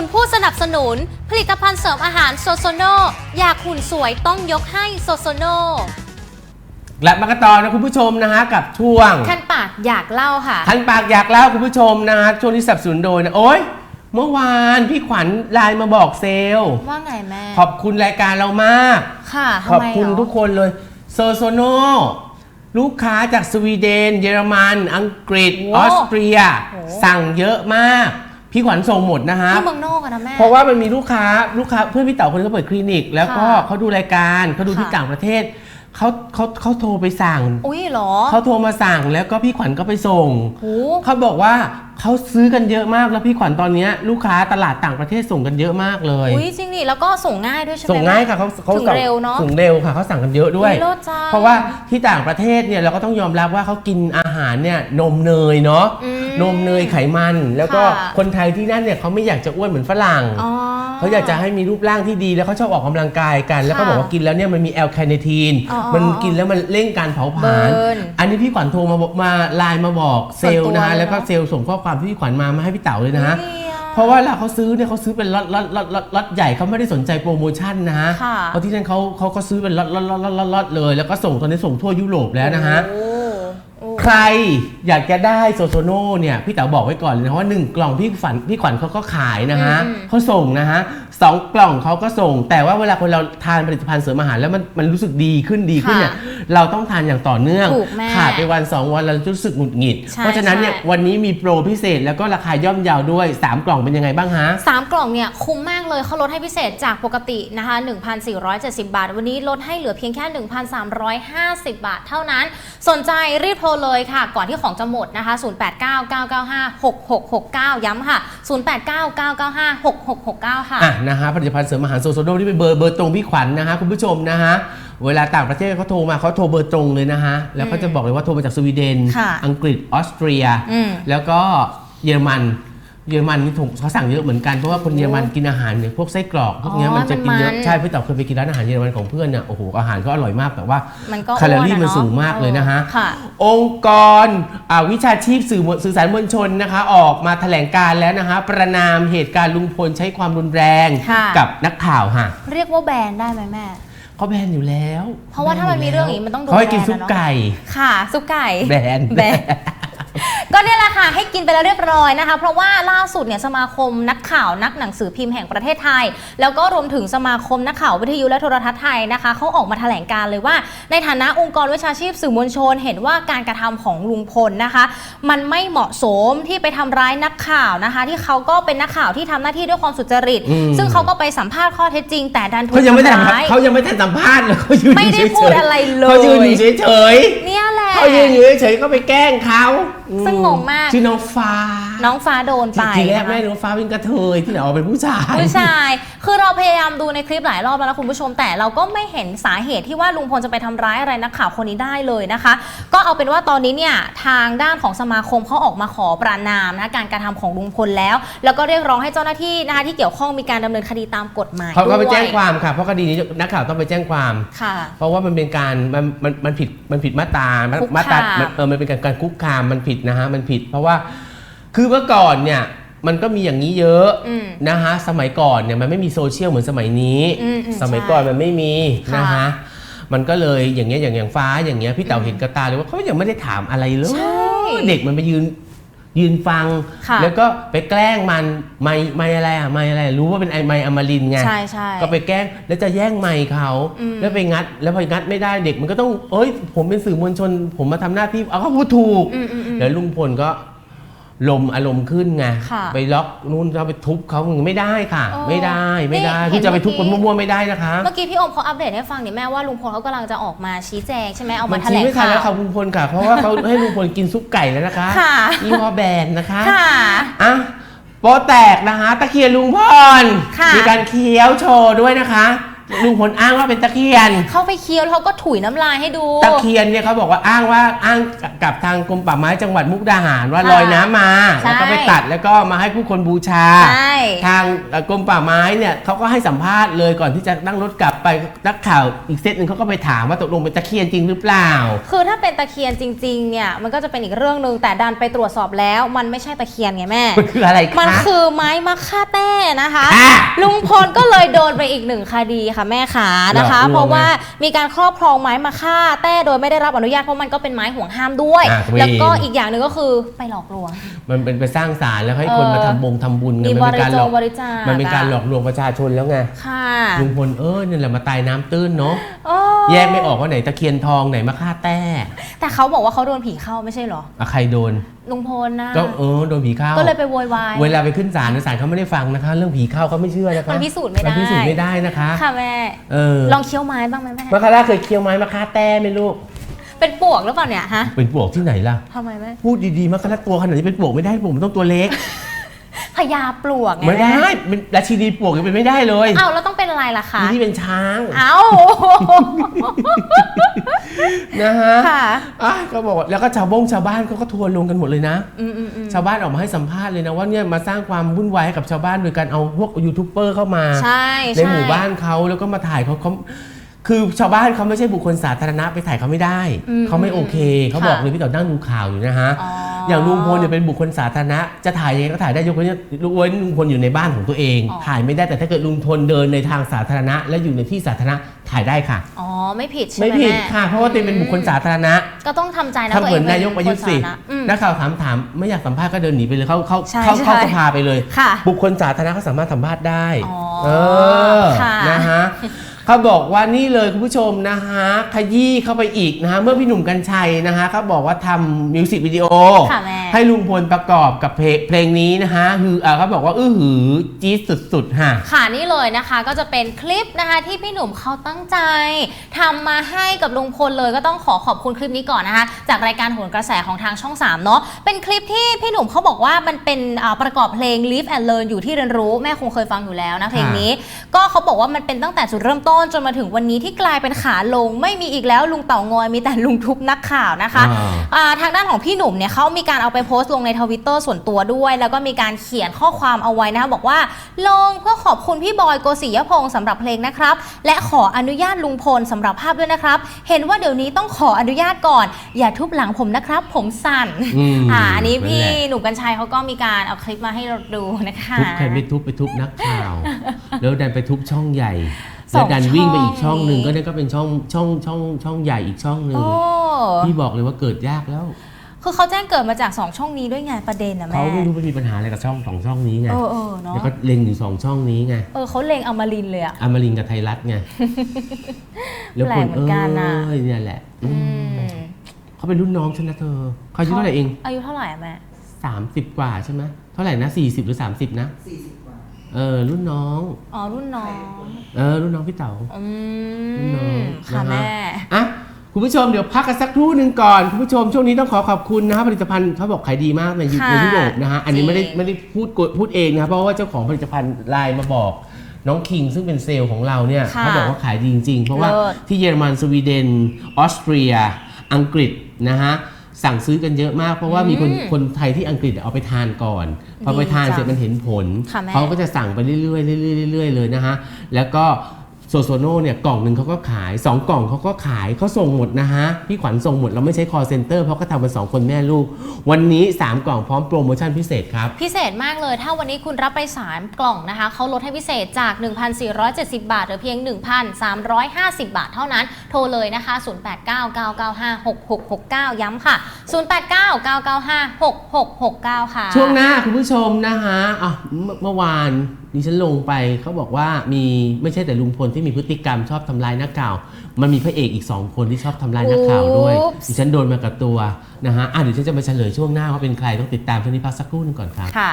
คุณผู้สนับสนุน ผลิตภัณฑ์เสริมอาหารโซโซโนอยากหุ่นสวยต้องยกให้โซโซโนกลับมากันต่อนะคุณผู้ชมนะฮะกับช่วงคันปากอยากเล่าค่ะ ทันปากอยากเล่าคุณผู้ชมนะฮะช่วงที่สนับสนุนโดยนะโอ๊ยเมื่อวานพี่ขวัญไลน์มาบอกเซลล์ว่าไงแม่ ขอบคุณรายการเรามาก ค่ะขอบทำไมคุณเหรทุกคนเลยโซโซโนลูกค้าจากสวีเดน เยอรมัน อังกฤษ โอ้ออสเตรีย โอ้ สั่งเยอะมาก พี่ขวัญส่งหมดนะฮะ ที่เมืองนอกอะนะแม่ เพราะว่ามันมีลูกค้าลูกค้าเพื่อนพี่เต๋อคนนึงเขาเปิดคลินิก แล้วก็ค่ะเขาดูรายการเขาดูที่ค่ะ ต่างประเทศเขาเขาเขาโทรไปสั่งอุ้ยเหรอเขาโทรมาสั่งแล้วก็พี่ขวัญก็ไปส่ง โห เขาบอกว่าเขาซื้อกันเยอะมากแล้วพี่ขวัญตอนเนี้ยลูกค้าตลาดต่างประเทศส่งกันเยอะมากเลย อุ้ยจริงดิแล้วก็ส่งง่ายด้วยใช่ไหมส่งง่ายค่ะเขาเขาถึงเร็วเนอะส่งเร็วค่ะเขาสั่งกันเยอะด้วย อุ๊ยเลิศจังเพราะว่าที่ต่างประเทศเนี่ยเราก็ต้องยอมรับว่าเขากินอาหารเนี่ยนมเนยเนาะอืม นมเนยไขมัน แล้วก็ค่ะคนไทยที่นั่นเนี่ยเขาไม่อยากจะอ้วนเหมือนฝรั่ง อ๋อ เขาอยากจะให้มีรูปร่างที่ดีแล้วเขาชอบออกกำลังกายกัน แล้วก็ค่ะบอกว่ากินแล้วเนี่ยมันมีแอลคาเนทีนอ๋อมันกินแล้วมันเร่งการเผาผลาญเบิร์นอันนี้พี่ขวัญโทรมาบอกมาไลน์มาบอกเซลล์ส่วนตัวนะฮะเลยแล้วก็เนอะเซลล์ส่งข้อความที่พี่ขวัญมามาให้พี่เต๋าเลยนะฮะดีอเพราะว่าเวลาเขาซื้อเนี่ยเขาซื้อเป็นล็อตล็อตล็อตล็อตล็อตใหญ่เขาไม่ได้สนใจโปรโมชั่นนะฮะค่ะ เพราะที่นั่นเขาเขาก็ซื้อเป็นล็อตล็อตล็อตล็อตล็อตล็อตเลย แล้วก็ส่งตอนนี้ส่งทั่วยุโรปแล้วนะฮะ โอ้โอ้ ใครอยากจะได้โซโซโน่เนี่ยพี่เต๋อบอกไว้ก่อนเลยนะว่าหนึ่งกล่องพี่ฝันพี่ขวัญเขาก็ขายนะฮะอืม เขาส่งนะฮะสองกล่องเขาก็ส่ง แต่ว่าเวลาคนเราทานผลิตภัณฑ์เสริมอาหารแล้วมันมันรู้สึกดีขึ้นดีขึ้นเนี่ยเราต้องทานอย่างต่อเนื่องถูกแม่ขาดไปวันสองวันเราจะรู้สึกหงุดหงิด ใช่เพราะฉะนั้นเนี่ยใช่ วันนี้มีโปรพิเศษแล้วก็ราคาย่อมเยาวด้วยสามกล่องเป็นยังไงบ้างฮะ สามกล่องเนี่ยคุ้มมากเลยเขาลดให้พิเศษจากปกตินะคะ 1,470 บาท วันนี้ลดให้เหลือเพียงแค่ 1,350 บาทเท่านั้น สนใจรีบโทรเลยค่ะ ก่อนที่ของจะหมดนะคะ 0899956669 ย้ำค่ะ 0899956669 ค่ะ อะนะฮะผลิตภัณฑ์เสริมอาหารโซโซโดที่เป็นเบอร์เบอร์ตรงพี่ขวัญนะฮะคุณผู้ชมนะฮะเวลาต่างประเทศเขาโทรมาเขาโทรเบอร์ตรงเลยนะฮะแล้วก็จะบอกเลยว่าโทรมาจากสวีเดน ค่ะอังกฤษออสเตรีย อืม แล้วก็เยอรมัน เยอรมันนี่ถูกเขาสั่งเยอะเหมือนกันเพราะว่าคนเยอรมันกินอาหารเนี่ยพวกไส้กรอกพวกเนี้ยอ๋อมันจะกินเยอะมันๆใช่พี่ต่อเคยไปกินร้านอาหารเยอรมันของเพื่อนเนี่ยโอ้โหอาหารก็อร่อยมากแต่ว่ามันก็แคลอรี่อ้วมันอะเะสูงมากเลยนะฮะค่ะองค์กรอ่าวิชาชีพสื่อมวลสื่อสารมวลชนนะคะ ออกมาแถลงการแล้วนะคะประนามเหตุการณ์ลุงพลใช้ความรุนแรงค่ะกับนักข่าวค่ะเรียกว่าแบนได้ไหมแม่เขาแบนอยู่แล้ว เพราะว่าถ้ามันมีเรื่องอย่างนี้มันต้องโดนเขาให้กินแบนซุปอะเนาะไก่ค่ะซุปไก่แบนแบน ก็เนี่ยแหละค่ะให้กินไปแล้วเรียบร้อยนะคะ เพราะว่าล่าสุดเนี่ยสมาคมนักข่าวนักหนังสือพิมพ์แห่งประเทศไทย แล้วก็รวมถึงสมาคมนักข่าววิทยุและโทรทัศน์ไทยนะคะเขาออกมาแถลงการเลยว่า ในฐานะองค์กรวิชาชีพสื่อมวลชน เห็นว่าการกระทำของลุงพลนะคะ มันไม่เหมาะสมที่ไปทำร้ายนักข่าวนะคะ ที่เขาก็เป็นนักข่าวที่ทำหน้าที่ด้วยความสุจริตอืมซึ่งเขาก็ไปสัมภาษณ์ข้อเท็จจริง แต่ดันถูกเขายังไม่ได้ทำร้ายเขายังไม่ทันสัมภาษณ์เลยเขายืนไม่อยู่ได้เฉยๆพูดอะไรเลยเขายืนอยู่เฉยเนี่ยแหละๆ เขายืนอยู่เฉยๆก็ไปแกล้งเขาซึ่งงงมาก ชื่อน้องฟ้าน้องฟ้าโดนไปทีแรกนะคะแม่น้องฟ้าเป็นกระเทยที่ไหนออกเป็นผู้ชาย ผู้ชาย คือเราพยายามดูในคลิปหลายรอบแล้วนะคุณผู้ชม แต่เราก็ไม่เห็นสาเหตุที่ว่าลุงพลจะไปทำร้ายอะไรนักข่าวคนนี้ได้เลยนะคะ ก็เอาเป็นว่าตอนนี้เนี่ยทางด้านของสมาคมเขาออกมาขอปรานามนะการกระทำของลุงพลแล้ว แล้วก็เรียกร้องให้เจ้าหน้าที่นะคะที่เกี่ยวข้องมีการดำเนินคดีตามกฎหมายเขาก็ไปด้วยแจ้งความค่ะ เพราะคดีนี้นักข่าวต้องไปแจ้งความ ค่ะ เพราะว่ามันเป็นการมันมันมันผิดมันผิดมาตรามาคุกคามมาตรามันเออมันเป็นการการคุกคามมันผิดนะฮะมันผิด เพราะว่าคือเมื่อก่อนเนี่ยมันก็มีอย่างนี้เยอะอืมนะฮะสมัยก่อนเนี่ยมันไม่มีโซเชียลเหมือนสมัยนี้ อืมอืมสมัยใช่ก่อนมันไม่มีค่ะ นะฮะมันก็เลยอย่างเงี้ยอย่างอย่างฟ้าอย่างเงี้ยพี่เต๋าเห็นกระตาเลยว่าเขายังไม่ได้ถามอะไรเลยใช่เด็กมันไปยืน ยืนฟัง ค่ะแล้วก็ไปแกล้งมันไม่ไม่อะไรอะไม่อะไร รู้ว่าเป็นไอไมอมรินทร์ไงใช่ใช่ก็ไปแกล้งแล้วจะแย่งไมค์เขาอืม แล้วไปงัด แล้วพองัดไม่ได้เด็กมันก็ต้องเอ้ย ผมเป็นสื่อมวลชน ผมมาทำหน้าที่เอาเขาพูดถูก อืมอืมอืม แล้วลุงพลก็ ลมอารมณ์ขึ้นไงค่ะไปล็อกนู่นเขาไปทุบเขาไม่ได้ค่ะเออไม่ได้ไม่ได้นี่คุณจะไปทุบเห็คนนเมื่อกี้ มั่วๆไม่ได้นะคะเมื่อกี้พี่โอมเขาอัปเดตให้ฟังเนี่ยแม่ว่าลุงพลเขากำลังจะออกมาชี้แจงใช่ไหมเอามาแถลชี้งไม่ทัข่านแล้วค่ะว ลุงพลค่ะ เพราะว่าเขา ให้ลุงพลกินซุปไก่แล้วนะคะค่ะ ยี่ห้อแบรนด์นะคะค่ะ อะโปะแตกนะคะ ตะเคียนลุงพลค่ะ มีการเคี้ยวโชว์ด้วยนะคะ ลุงพลอ้างว่าเป็นตะเคียน เข้าไปเคี้ยวแล้วเขาก็ถุยน้ำลายให้ดู ตะเคียนเนี่ยเขาบอกว่าอ้างว่าอ้างกับทางกรมป่าไม้จังหวัดมุกดาหารว่าค่ะลอยน้ำมา ใช่แล้วก็ไปตัดแล้วก็มาให้ผู้คนบูชา ใช่ทางเอ่อกรมป่าไม้เนี่ยเขาก็ให้สัมภาษณ์เลยก่อนที่จะนั่งรถกลับไปนักข่าวอีกเซตหนึ่งเขาก็ไปถามว่าตกลงเป็นตะเคียนจริงหรือเปล่า คือถ้าเป็นตะเคียนจริง ๆ เนี่ย มันก็จะเป็นอีกเรื่องหนึ่งแต่ดันไปตรวจสอบแล้ว มันไม่ใช่ตะเคียนไงแม่ มันคืออะไรคะ มันคือไม้มะค่าแต้นะคะ อะ ลุงพลก็เลยโดนไปอีกหนึ่งคดีค่ะแม่ขานะคะหลอกลวงเพราะว่ามีการครอบครองไม้มะค่า แต้โดยไม่ได้รับอนุญาตเพราะมันก็เป็นไม้ห่วงห้ามด้วย อะทวีแล้วก็อีกอย่างหนึ่งก็คือไปหลอกลวง มันเป็นไปสร้างสารแล้วให้คนเออ มาทำบงทำบุญไงมีมันเป็นการหลอกบริจงบริจาคมันเป็นการอะหลอกลวงประชาชนแล้วไงค่ะลุงพลเออเนี่ยแหละมาตายน้ำตื้นเนาะโอ้แยกไม่ออกว่าไหนตะเคียนทองไหนมะค่าแต้แต่เขาบอกว่าเขาโดนผีเข้าไม่ใช่เหรอ อะใครโดน ลุงพลนะก็เออโดนผีเข้าก็เลยไปโวยวายเวลาไปขึ้นศาลนะศาลเขาไม่ได้ฟังนะคะ เรื่องผีเข้าเขาไม่เชื่อนะคะมันพิสูจน์ไม่ได้นพิสูจน์ไม่ได้นะคะค่ะแม่เออลองเคี้ยวไม้บ้างไหมแม่มาคาร่าเคยเคี้ยวไม้มะค่าแต้ไหมลูกเป็นปวกหรือเปล่าเนี่ยฮะเป็นปลวกที่ไหนล่ะทำไมแม่พูดดีๆมาคาร่าตัวขนาดนี้เป็นปลวกไม่ได้ปลวกมันต้องตัวเล็ก พญาปลวกไงไม่ได้แเป็นราชินีปลวกยังเป็นไม่ได้เลยเอ้าแล้วต้องเป็นอะไรล่ะคะนี่เป็นช้างเอ้านะฮะค่ะอะก็บอกว่าแล้วก็ชาวบงชาวบ้านเขาก็ทัวร์ลงกันหมดเลยนะอืมอืมอืมชาวบ้านออกมาให้สัมภาษณ์เลยนะว่าเนี่ยมาสร้างความวุ่นวายให้กับชาวบ้านโดยการเอาพวกยูทูบเบอร์เข้ามาใช่ในหมู่บ้านเขาแล้วก็มาถ่ายเขาเขาคือชาวบ้านเขาไม่ใช่บุคคลสาธารณะไปถ่ายเขาไม่ได้อืมเขาไม่โอเค เขาค่ะบอกเลยพี่ต่อนั่งดูข่าวอยู่นะฮะ อ๋อออย่างลุงพลเนี่ยเป็นบุคคลสาธารณะจะถ่ายยังไงก็ถ่ายได้ยกเว้นยกเว้นลุงพลอยู่ในบ้านของตัวเอง อ๋อ ถ่ายไม่ได้แต่ถ้าเกิดลุงพลเดินในทางสาธารณะ และอยู่ในที่สาธารณะถ่ายได้ค่ะ อ๋อ ไม่ผิดใช่ไม่ไหมผิดแม่ค่ะ เพราะว่าตัวเองเป็นบุคคลสาธารณะก็ต้องทำใจนะทำเหมือนตัวนายกประยุทธ์สิเป็นคนสาธารณะอืมนักข่าวถามถามไม่อยากสัมภาษณ์ก็เดินหนีไปเลยเข้าเข้าใช่เข้าเข้าใช่ สภาไปเลย ค่ะ บุคคลสาธารณะเขาสามารถสัมภาษณ์ได้ อ๋อเออ ค่ะ นะฮะ เขาบอกว่านี่เลยคุณผู้ชมนะฮะขยี้เข้าไปอีกนะฮะเมื่อพี่หนุ่มกัญชัยนะฮะเขาบอกว่าทำมิวสิกวิดีโอค่ะแม่ให้ลุงพลประกอบกับเพลงเพลงนี้นะฮะคืออ่าเขาบอกว่าอื้อหือจี๊ดสุดๆฮะค่ะนี่เลยนะคะก็จะเป็นคลิปนะคะที่พี่หนุ่มเขาตั้งใจทำมาให้กับลุงพลเลยก็ต้องขอขอบคุณคลิปนี้ก่อนนะคะ จากรายการโหนกระแสของทางช่อง 3 เนาะเป็นคลิปที่พี่หนุ่มเขาบอกว่ามันเป็นอ่าประกอบเพลง Live and Learn อยู่ที่เรียนรู้แม่คงเคยฟังอยู่แล้วนะเพลงนี้ ก็เขาบอกว่ามันเป็นตั้งแต่จุดเริ่มต้นจนมาถึงวันนี้ที่กลายเป็นขาลง ไม่มีอีกแล้วลุงเต่างอยมีแต่ลุงทุบนักข่าวนะคะอ่าอ่าทางด้านของพี่หนุ่มเนี่ยเขามีการเอาไปโพสต์ลงในทวิตเตอร์ส่วนตัวด้วย แล้วก็มีการเขียนข้อความเอาไว้นะคะบอกว่าลงเพื่อขอบคุณพี่บอยโกศิยพงศ์สำหรับเพลงนะครับ และขออนุญาตลุงพลสำหรับภาพด้วยนะครับ เห็นว่าเดี๋ยวนี้ต้องขออนุญาตก่อน อย่าทุบหลังผมนะครับ ผมสั่นอืมอ่าอันนี้นั่นพี่แหละ หนุ่มกัญชัยเขาก็มีการเอาคลิปมาให้เราดูนะคะ ทุบใครไม่ทุบไปทุบนักข่าว แล้วดันไปทุบช่องใหญ่ สองแล้วดันวิ่งไปอีกช่ช่อองงหนึ่งนี้ก็นั่นก็เป็นช่องช่องช่องช่องใหญ่อีกช่องหนึ่งโอ้ พี่บอกเลยว่าเกิดยากแล้ว คือเขาแจ้งเกิดมาจาก 2 ช่องนี้ด้วยไงประเด็นนะเขาแม่ไม่รู้ว่ามีปัญหาอะไรกับช่องสองช่องนี้ไงเออเออเนาะแล้วก็เล็งอยู่สองช่องนี้ไงเออเขาเลงอมรินทร์เลยอะ อมรินทร์กับไทยรัฐไงแล้วคนแปลกเหมือนกันน่ะเอ้ยเนี่ยแหละอืมเขาเป็นรุ่นน้องฉันนะเธอเขาอายุเท่าไหร่เองอายุเท่าไหร่อะแม่ สามสิบกว่าใช่ไหมเท่าไหร่นะสี่สิบหรือสามสิบนะสี่สิบกว่า เออรุ่นน้อง อ๋อรุ่นน้อง เออรุ่นน้องพี่เต๋า อืรุ่นน้อมงค่ะนะฮะ แม่ อะ คุณผู้ชมเดี๋ยวพักกันสักครู่หนึ่งก่อน คุณผู้ชมช่วงนี้ต้องขอขอบคุณนะครับผลิตภัณฑ์เขาบอกขายดีมากในยุค่ะในยุโรปนะฮะอันนี้ไม่ได้จริง ไม่ได้พูดกดพูดเองนะครับเพราะว่าเจ้าของผลิตภัณฑ์ไลน์มาบอกน้องคิง ซึ่งเป็นเซลล์ของเราเนี่ยค่ะเขาบอกว่าขายดีจริงๆ เพราะว่าเลิศ ที่เยอรมันสวีเดนออสเตรีย อังกฤษนะฮะสั่งซื้อกันเยอะมาก เพราะว่ามีคนอืมคนไทยที่อังกฤษเอาไปทานก่อนพอไปทานดีจังเสร็จมันเห็นผล ค่ะแม่ เขาก็จะสั่งไปเรื่อยๆเรื่อยๆเรื่อยๆเลยนะฮะ แล้วก็ โซโซโน่เนี่ยกล่องหนึ่งเขาก็ขาย 2 กล่องเขาก็ขายเขาส่งหมดนะฮะ พี่ขวัญส่งหมด เราไม่ใช้ call center เพราะเขาทำเป็นสองคนแม่ลูก วันนี้ 3 กล่องพร้อมโปรโมชั่นพิเศษครับ พิเศษมากเลย ถ้าวันนี้คุณรับไป 3 กล่องนะคะเขาลดให้พิเศษจาก 1,470 บาทเหลือเพียง 1,350 บาทเท่านั้น โทรเลยนะคะ 0899956669 ย้ำค่ะ 0899956669 ค่ะ ช่วงหน้าคุณผู้ชมนะฮะอะเมื่อเมื่อวานดิฉันลงไปเขาบอกว่ามีไม่ใช่แต่ลุงพลที่มีพฤติกรรมชอบทำลายนักข่าว มันมีพระเอกอีก2คนที่ชอบทำลายนักข่าวด้วย Oops ดิฉันโดนมากับตัวนะฮะอะเดี๋ยวฉันจะมาเฉลยช่วงหน้าว่าเป็นใครต้องติดตามช่วงนี้พักสักครู่หนึงก่อนครับ ค่ะ